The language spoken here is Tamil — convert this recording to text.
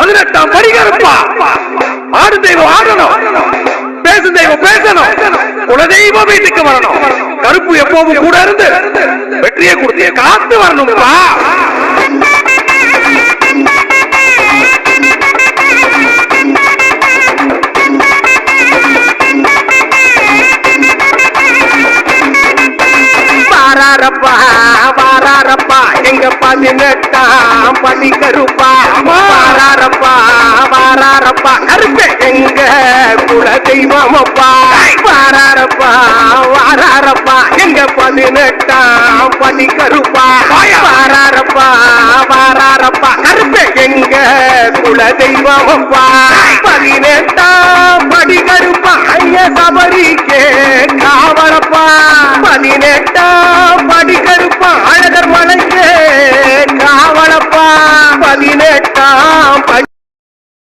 பதினெட்டாம் பரிகாரப்பா ஆடு தெய்வம் ஆடணும். பேசும் தெய்வம் பேசணும். குலதெய்வம் வீட்டுக்கு வரணும். கருப்பு எப்பவும் கூட இருந்து வெற்றியை கொடுத்து காத்து வரணும்ப்பா வாராரப்பா வாராரப்பா. தெய்வமப்பா வாராரப்பா வாராரப்பா எங்க பதினெட்டாம் படி கருப்பா. வாராரப்பா வாராரப்பா கருப்பே எங்க குல தெய்வமப்பா பதினெட்டாம் படி கருப்பா ஐய சபரிக்கே காவலப்பா.